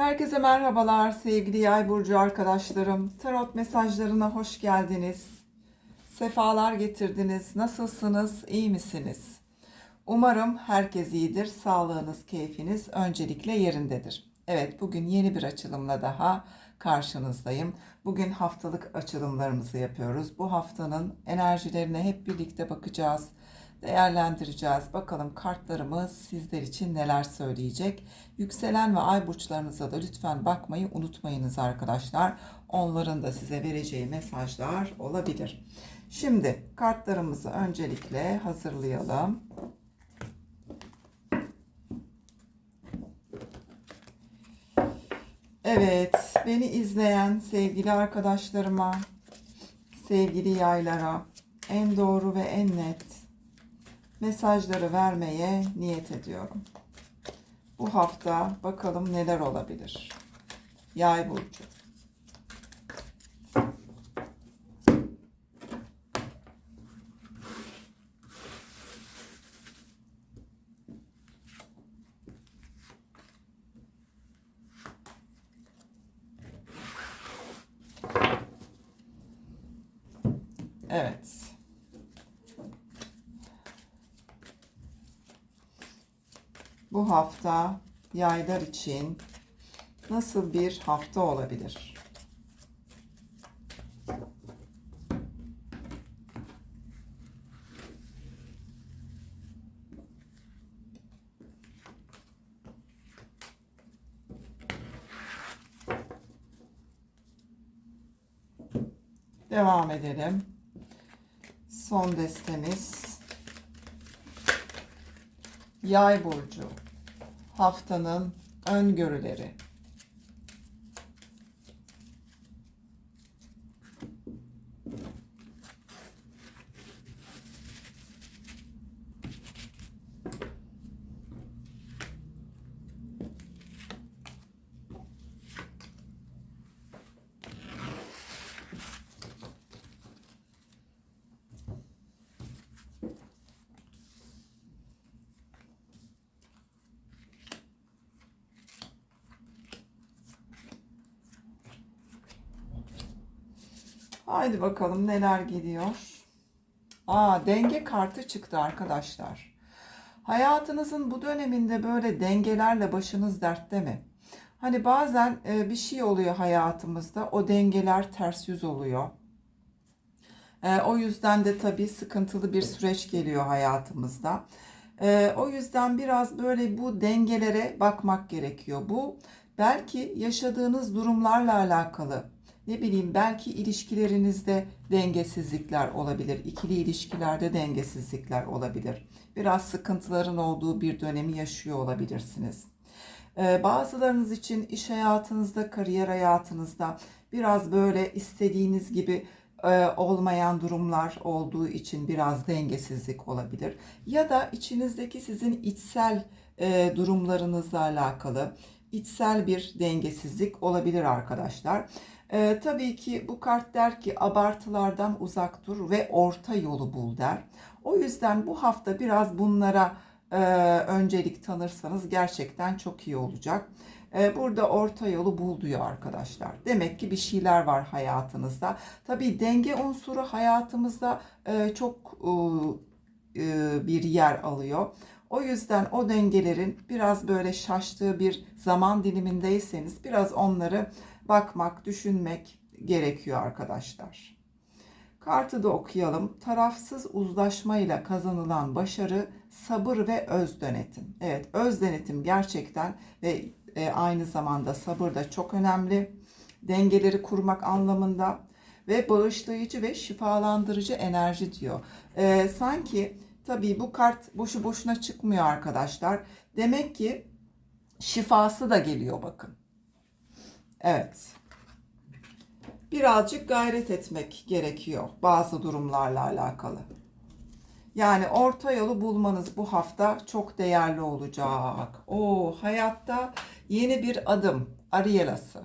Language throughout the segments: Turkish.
Herkese merhabalar sevgili Yay burcu arkadaşlarım. Tarot mesajlarına hoş geldiniz. Sefalar getirdiniz. Nasılsınız? İyi misiniz? Umarım herkes iyidir. Sağlığınız, keyfiniz öncelikle yerindedir. Evet, bugün yeni bir açılımla daha karşınızdayım. Bugün haftalık açılımlarımızı yapıyoruz. Bu haftanın enerjilerine hep birlikte bakacağız değerlendireceğiz. Bakalım kartlarımız sizler için neler söyleyecek. Yükselen ve ay burçlarınıza da lütfen bakmayı unutmayınız arkadaşlar. Onların da size vereceği mesajlar olabilir. Şimdi kartlarımızı öncelikle hazırlayalım. Evet, beni izleyen sevgili arkadaşlarıma, sevgili yaylara en doğru ve en net mesajları vermeye niyet ediyorum. Bu hafta bakalım neler olabilir. Yay burcu. Evet. Bu hafta yaylar için nasıl bir hafta olabilir? Devam edelim. Son destemiz Yay burcu haftanın öngörüleri. Haydi bakalım neler geliyor. Aa denge kartı çıktı arkadaşlar. Hayatınızın bu döneminde böyle dengelerle başınız dertte mi? Hani bazen e, bir şey oluyor hayatımızda o dengeler ters yüz oluyor. E, o yüzden de tabii sıkıntılı bir süreç geliyor hayatımızda. E, o yüzden biraz böyle bu dengelere bakmak gerekiyor. Bu belki yaşadığınız durumlarla alakalı ne bileyim belki ilişkilerinizde dengesizlikler olabilir. İkili ilişkilerde dengesizlikler olabilir. Biraz sıkıntıların olduğu bir dönemi yaşıyor olabilirsiniz. Ee, bazılarınız için iş hayatınızda, kariyer hayatınızda biraz böyle istediğiniz gibi e, olmayan durumlar olduğu için biraz dengesizlik olabilir. Ya da içinizdeki sizin içsel e, durumlarınızla alakalı içsel bir dengesizlik olabilir arkadaşlar. Ee, tabii ki bu kart der ki abartılardan uzak dur ve orta yolu bul der. O yüzden bu hafta biraz bunlara e, öncelik tanırsanız gerçekten çok iyi olacak. E, burada orta yolu bul diyor arkadaşlar. Demek ki bir şeyler var hayatınızda. Tabii denge unsuru hayatımızda e, çok e, e, bir yer alıyor. O yüzden o dengelerin biraz böyle şaştığı bir zaman dilimindeyseniz biraz onları bakmak, düşünmek gerekiyor arkadaşlar. Kartı da okuyalım. Tarafsız uzlaşmayla kazanılan başarı, sabır ve öz denetim. Evet, öz denetim gerçekten ve e, aynı zamanda sabır da çok önemli. Dengeleri kurmak anlamında ve bağışlayıcı ve şifalandırıcı enerji diyor. E, sanki tabii bu kart boşu boşuna çıkmıyor arkadaşlar. Demek ki şifası da geliyor bakın. Evet. Birazcık gayret etmek gerekiyor bazı durumlarla alakalı. Yani orta yolu bulmanız bu hafta çok değerli olacak. O hayatta yeni bir adım Arielası.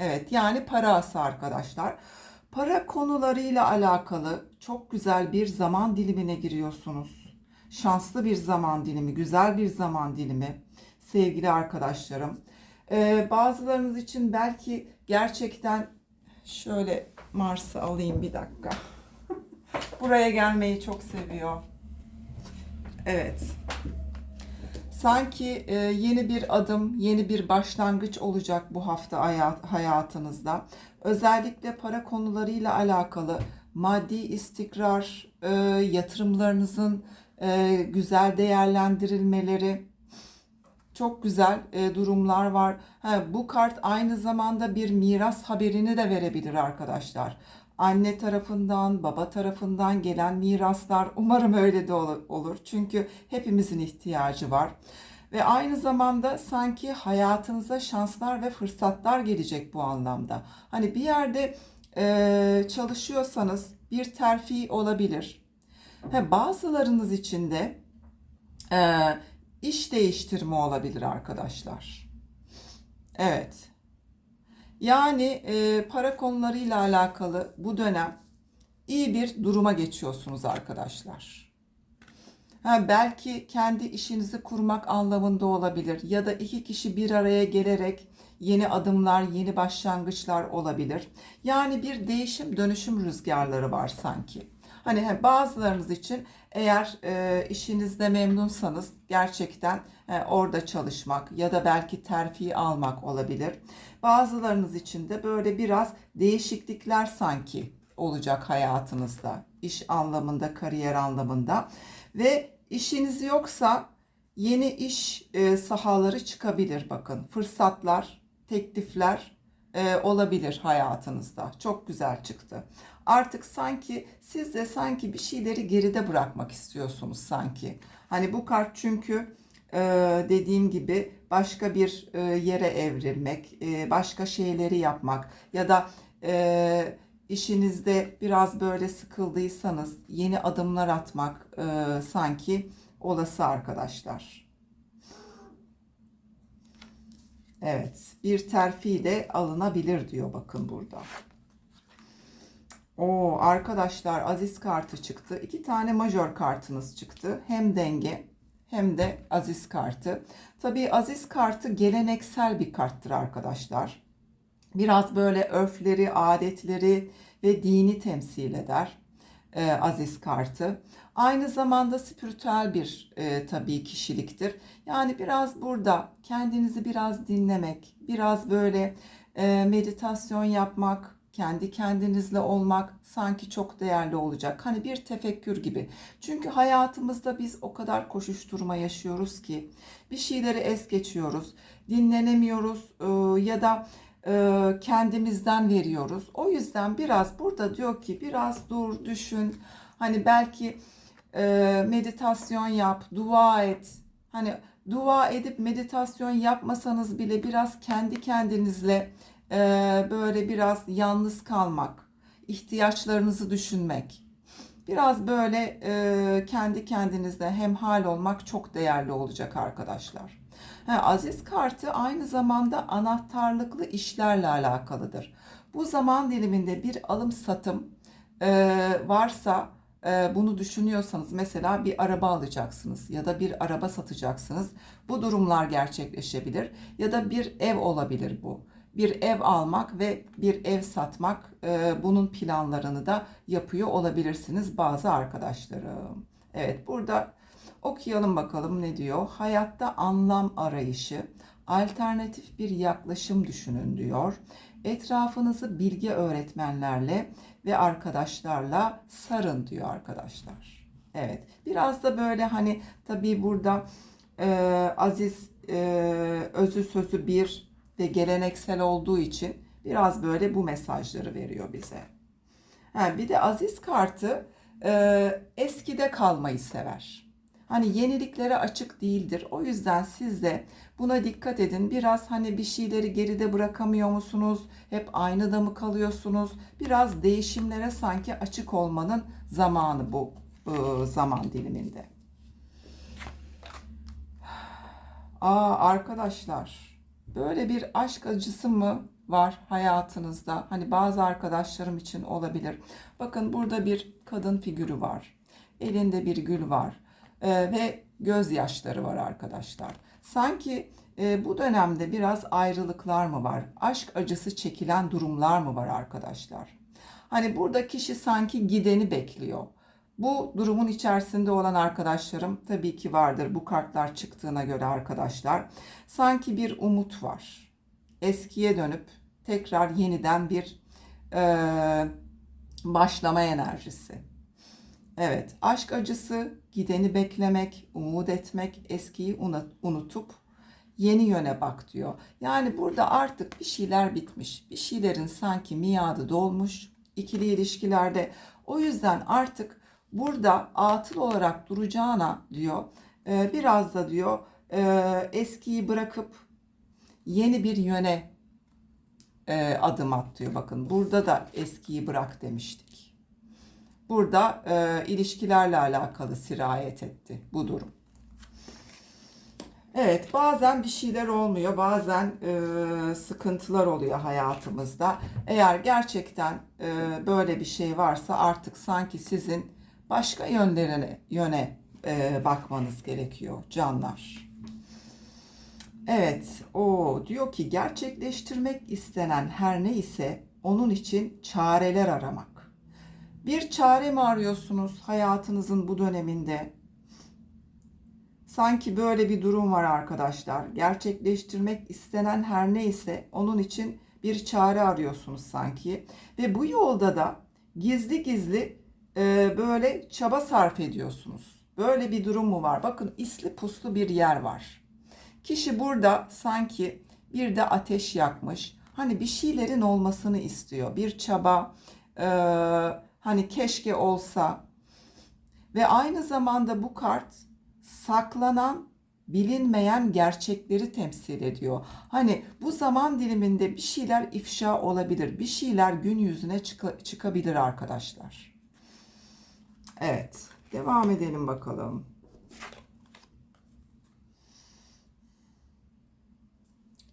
Evet yani para ası arkadaşlar. Para konularıyla alakalı çok güzel bir zaman dilimine giriyorsunuz. Şanslı bir zaman dilimi, güzel bir zaman dilimi sevgili arkadaşlarım. Ee, bazılarınız için belki gerçekten şöyle Mars'ı alayım bir dakika. Buraya gelmeyi çok seviyor. Evet. Sanki e, yeni bir adım, yeni bir başlangıç olacak bu hafta hayat, hayatınızda. Özellikle para konularıyla alakalı maddi istikrar, e, yatırımlarınızın e, güzel değerlendirilmeleri, çok güzel e, durumlar var. Ha, bu kart aynı zamanda bir miras haberini de verebilir arkadaşlar. Anne tarafından, baba tarafından gelen miraslar umarım öyle de ol- olur. Çünkü hepimizin ihtiyacı var. Ve aynı zamanda sanki hayatınıza şanslar ve fırsatlar gelecek bu anlamda. Hani bir yerde e, çalışıyorsanız bir terfi olabilir. Ha, bazılarınız için de e, iş değiştirme olabilir arkadaşlar. Evet. Yani e, para konularıyla alakalı bu dönem iyi bir duruma geçiyorsunuz arkadaşlar. Ha, belki kendi işinizi kurmak anlamında olabilir ya da iki kişi bir araya gelerek yeni adımlar, yeni başlangıçlar olabilir. Yani bir değişim dönüşüm rüzgarları var sanki. Hani bazılarınız için eğer e, işinizde memnunsanız gerçekten e, orada çalışmak ya da belki terfi almak olabilir. Bazılarınız için de böyle biraz değişiklikler sanki olacak hayatınızda. İş anlamında, kariyer anlamında ve işiniz yoksa yeni iş e, sahaları çıkabilir bakın. Fırsatlar, teklifler e, olabilir hayatınızda. Çok güzel çıktı. Artık sanki siz de sanki bir şeyleri geride bırakmak istiyorsunuz sanki. Hani bu kart çünkü e, dediğim gibi başka bir yere evrilmek, başka şeyleri yapmak ya da e, işinizde biraz böyle sıkıldıysanız yeni adımlar atmak e, sanki olası arkadaşlar. Evet, bir terfi de alınabilir diyor bakın burada. O arkadaşlar Aziz kartı çıktı. İki tane majör kartınız çıktı. Hem denge hem de Aziz kartı. Tabii Aziz kartı geleneksel bir karttır arkadaşlar. Biraz böyle örfleri, adetleri ve dini temsil eder e, Aziz kartı. Aynı zamanda spiritüel bir e, tabii kişiliktir. Yani biraz burada kendinizi biraz dinlemek, biraz böyle e, meditasyon yapmak, kendi kendinizle olmak sanki çok değerli olacak. Hani bir tefekkür gibi. Çünkü hayatımızda biz o kadar koşuşturma yaşıyoruz ki bir şeyleri es geçiyoruz, dinlenemiyoruz e, ya da kendimizden veriyoruz. O yüzden biraz burada diyor ki biraz dur, düşün. Hani belki e, meditasyon yap, dua et. Hani dua edip meditasyon yapmasanız bile biraz kendi kendinizle e, böyle biraz yalnız kalmak, ihtiyaçlarınızı düşünmek. Biraz böyle e, kendi kendinizle hemhal olmak çok değerli olacak arkadaşlar. Ha, Aziz kartı aynı zamanda anahtarlıklı işlerle alakalıdır. Bu zaman diliminde bir alım satım e, varsa e, bunu düşünüyorsanız mesela bir araba alacaksınız ya da bir araba satacaksınız. Bu durumlar gerçekleşebilir ya da bir ev olabilir bu. Bir ev almak ve bir ev satmak e, bunun planlarını da yapıyor olabilirsiniz bazı arkadaşlarım. Evet burada okuyalım bakalım ne diyor. Hayatta anlam arayışı, alternatif bir yaklaşım düşünün diyor. Etrafınızı bilgi öğretmenlerle ve arkadaşlarla sarın diyor arkadaşlar. Evet biraz da böyle hani tabii burada e, Aziz e, özü sözü bir ve geleneksel olduğu için biraz böyle bu mesajları veriyor bize. Ha, bir de Aziz kartı e, eskide kalmayı sever. Hani yeniliklere açık değildir. O yüzden siz de buna dikkat edin. Biraz hani bir şeyleri geride bırakamıyor musunuz? Hep aynı mı kalıyorsunuz? Biraz değişimlere sanki açık olmanın zamanı bu e, zaman diliminde. Aa arkadaşlar böyle bir aşk acısı mı var hayatınızda? Hani bazı arkadaşlarım için olabilir. Bakın burada bir kadın figürü var. Elinde bir gül var. Ee, ve gözyaşları var arkadaşlar. Sanki e, bu dönemde biraz ayrılıklar mı var? Aşk acısı çekilen durumlar mı var arkadaşlar? Hani burada kişi sanki gideni bekliyor. Bu durumun içerisinde olan arkadaşlarım tabii ki vardır bu kartlar çıktığına göre arkadaşlar. Sanki bir umut var. Eskiye dönüp tekrar yeniden bir e, başlama enerjisi. Evet, aşk acısı, gideni beklemek, umut etmek, eskiyi unutup yeni yöne bak diyor. Yani burada artık bir şeyler bitmiş. Bir şeylerin sanki miadı dolmuş ikili ilişkilerde. O yüzden artık burada atıl olarak duracağına diyor. E, biraz da diyor e, eskiyi bırakıp yeni bir yöne e, adım at diyor. Bakın burada da eskiyi bırak demiştik. Burada e, ilişkilerle alakalı sirayet etti bu durum. Evet bazen bir şeyler olmuyor bazen e, sıkıntılar oluyor hayatımızda. Eğer gerçekten e, böyle bir şey varsa artık sanki sizin başka yönlerine yöne e, bakmanız gerekiyor canlar. Evet o diyor ki gerçekleştirmek istenen her ne ise onun için çareler aramak. Bir çare mi arıyorsunuz hayatınızın bu döneminde? Sanki böyle bir durum var arkadaşlar. Gerçekleştirmek istenen her neyse onun için bir çare arıyorsunuz sanki. Ve bu yolda da gizli gizli e, böyle çaba sarf ediyorsunuz. Böyle bir durum mu var? Bakın isli puslu bir yer var. Kişi burada sanki bir de ateş yakmış. Hani bir şeylerin olmasını istiyor. Bir çaba, e, hani keşke olsa. Ve aynı zamanda bu kart saklanan bilinmeyen gerçekleri temsil ediyor. Hani bu zaman diliminde bir şeyler ifşa olabilir, bir şeyler gün yüzüne çık- çıkabilir arkadaşlar. Evet, devam edelim bakalım.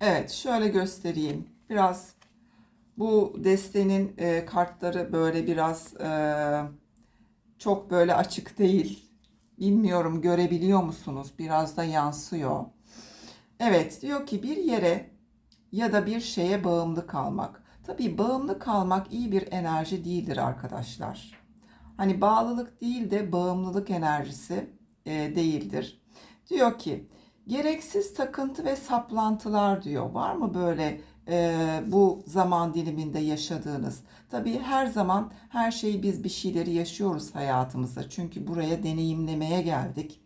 Evet, şöyle göstereyim. Biraz bu destenin e, kartları böyle biraz e, çok böyle açık değil Bilmiyorum görebiliyor musunuz? Biraz da yansıyor. Evet diyor ki bir yere ya da bir şeye bağımlı kalmak. Tabii bağımlı kalmak iyi bir enerji değildir arkadaşlar. Hani bağlılık değil de bağımlılık enerjisi e, değildir. Diyor ki gereksiz takıntı ve saplantılar diyor. Var mı böyle e, bu zaman diliminde yaşadığınız. Tabii her zaman her şeyi biz bir şeyleri yaşıyoruz hayatımızda. Çünkü buraya deneyimlemeye geldik.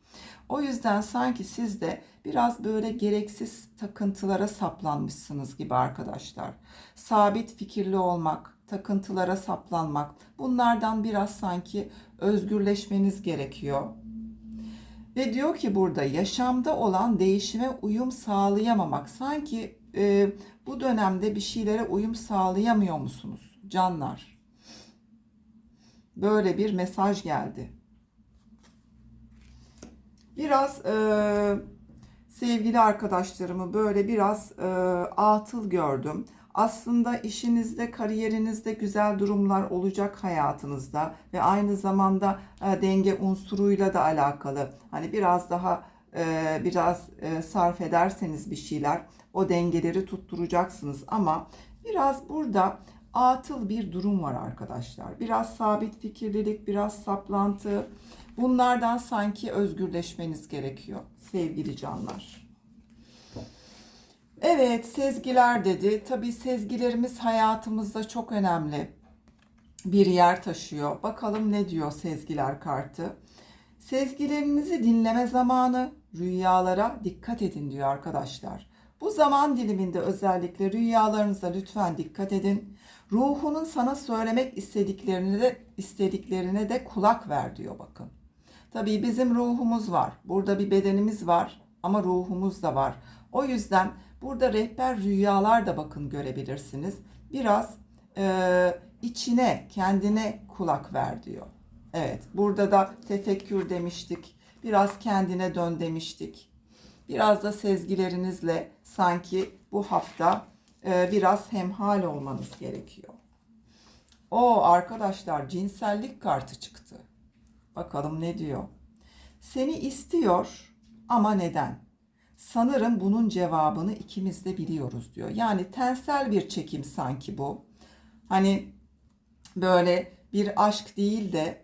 O yüzden sanki siz de biraz böyle gereksiz takıntılara saplanmışsınız gibi arkadaşlar. Sabit fikirli olmak, takıntılara saplanmak bunlardan biraz sanki özgürleşmeniz gerekiyor. Ve diyor ki burada yaşamda olan değişime uyum sağlayamamak sanki e, bu dönemde bir şeylere uyum sağlayamıyor musunuz canlar? Böyle bir mesaj geldi. Biraz e, sevgili arkadaşlarımı böyle biraz e, atıl gördüm. Aslında işinizde, kariyerinizde güzel durumlar olacak hayatınızda ve aynı zamanda e, denge unsuruyla da alakalı. Hani biraz daha e, biraz e, sarf ederseniz bir şeyler o dengeleri tutturacaksınız ama biraz burada atıl bir durum var arkadaşlar. Biraz sabit fikirlilik, biraz saplantı. Bunlardan sanki özgürleşmeniz gerekiyor sevgili canlar. Evet sezgiler dedi. Tabii sezgilerimiz hayatımızda çok önemli bir yer taşıyor. Bakalım ne diyor sezgiler kartı. Sezgilerinizi dinleme zamanı, rüyalara dikkat edin diyor arkadaşlar. Bu zaman diliminde özellikle rüyalarınıza lütfen dikkat edin. Ruhunun sana söylemek istediklerini de istediklerine de kulak ver diyor bakın. Tabii bizim ruhumuz var. Burada bir bedenimiz var ama ruhumuz da var. O yüzden burada rehber rüyalar da bakın görebilirsiniz. Biraz e, içine, kendine kulak ver diyor. Evet, burada da tefekkür demiştik. Biraz kendine dön demiştik. Biraz da sezgilerinizle sanki bu hafta e, biraz hemhal olmanız gerekiyor. O arkadaşlar cinsellik kartı çıktı. Bakalım ne diyor? Seni istiyor ama neden? Sanırım bunun cevabını ikimiz de biliyoruz diyor. Yani tensel bir çekim sanki bu. Hani böyle bir aşk değil de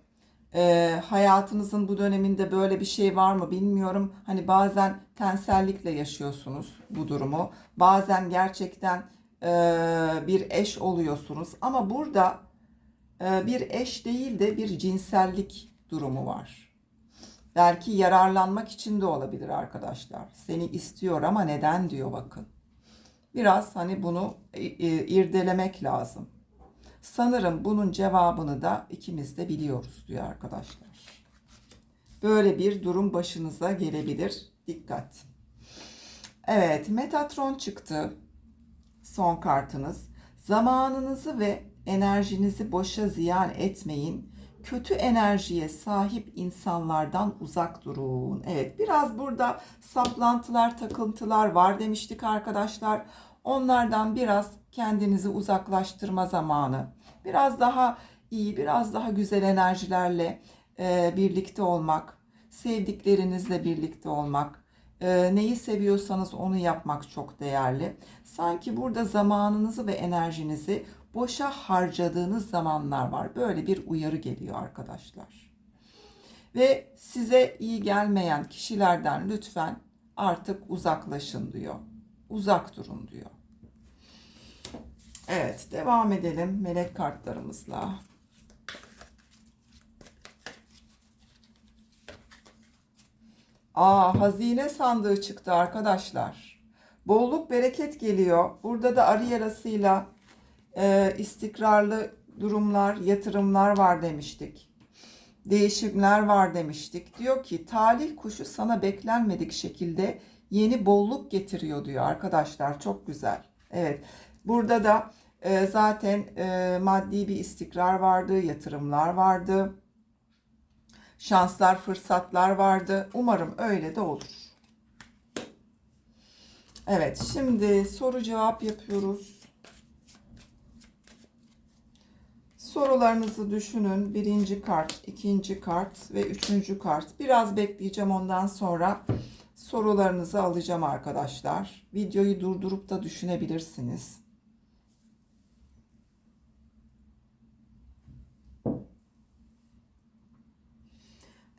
e, hayatınızın bu döneminde böyle bir şey var mı bilmiyorum. Hani bazen tensellikle yaşıyorsunuz bu durumu. Bazen gerçekten e, bir eş oluyorsunuz. Ama burada e, bir eş değil de bir cinsellik durumu var. Belki yararlanmak için de olabilir arkadaşlar. Seni istiyor ama neden diyor bakın. Biraz hani bunu e, e, irdelemek lazım. Sanırım bunun cevabını da ikimiz de biliyoruz diyor arkadaşlar. Böyle bir durum başınıza gelebilir. Dikkat. Evet, Metatron çıktı. Son kartınız. Zamanınızı ve enerjinizi boşa ziyan etmeyin. Kötü enerjiye sahip insanlardan uzak durun. Evet, biraz burada saplantılar, takıntılar var demiştik arkadaşlar. Onlardan biraz kendinizi uzaklaştırma zamanı. Biraz daha iyi, biraz daha güzel enerjilerle e, birlikte olmak, sevdiklerinizle birlikte olmak, e, neyi seviyorsanız onu yapmak çok değerli. Sanki burada zamanınızı ve enerjinizi boşa harcadığınız zamanlar var. Böyle bir uyarı geliyor arkadaşlar. Ve size iyi gelmeyen kişilerden lütfen artık uzaklaşın diyor. Uzak durun diyor. Evet, devam edelim melek kartlarımızla. Aa, hazine sandığı çıktı arkadaşlar. Bolluk bereket geliyor. Burada da arı yarasıyla e, istikrarlı durumlar, yatırımlar var demiştik. Değişimler var demiştik. Diyor ki talih kuşu sana beklenmedik şekilde yeni bolluk getiriyor diyor arkadaşlar. Çok güzel. Evet. Burada da e, zaten e, maddi bir istikrar vardı, yatırımlar vardı. Şanslar, fırsatlar vardı. Umarım öyle de olur. Evet, şimdi soru cevap yapıyoruz. Sorularınızı düşünün. Birinci kart, ikinci kart ve üçüncü kart. Biraz bekleyeceğim ondan sonra sorularınızı alacağım arkadaşlar. Videoyu durdurup da düşünebilirsiniz.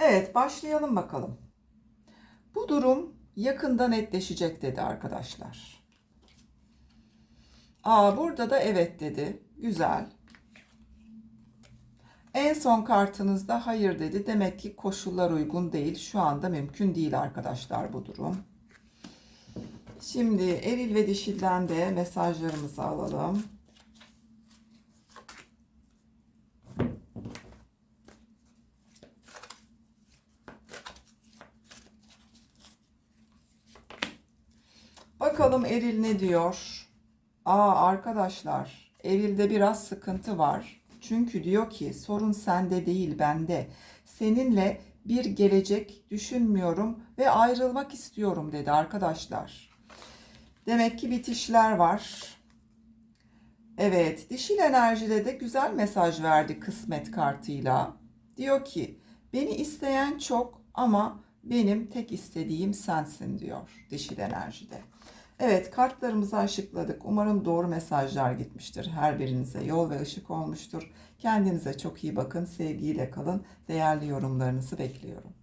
Evet, başlayalım bakalım. Bu durum yakında netleşecek dedi arkadaşlar. Aa, burada da evet dedi. Güzel. En son kartınızda hayır dedi. Demek ki koşullar uygun değil. Şu anda mümkün değil arkadaşlar bu durum. Şimdi eril ve dişilden de mesajlarımızı alalım. Bakalım eril ne diyor? Aa arkadaşlar, erilde biraz sıkıntı var. Çünkü diyor ki sorun sende değil bende. Seninle bir gelecek düşünmüyorum ve ayrılmak istiyorum dedi arkadaşlar. Demek ki bitişler var. Evet, dişil enerjide de güzel mesaj verdi kısmet kartıyla. Diyor ki, beni isteyen çok ama benim tek istediğim sensin diyor dişil enerjide. Evet kartlarımızı aşıkladık. Umarım doğru mesajlar gitmiştir. Her birinize yol ve ışık olmuştur. Kendinize çok iyi bakın. Sevgiyle kalın. Değerli yorumlarınızı bekliyorum.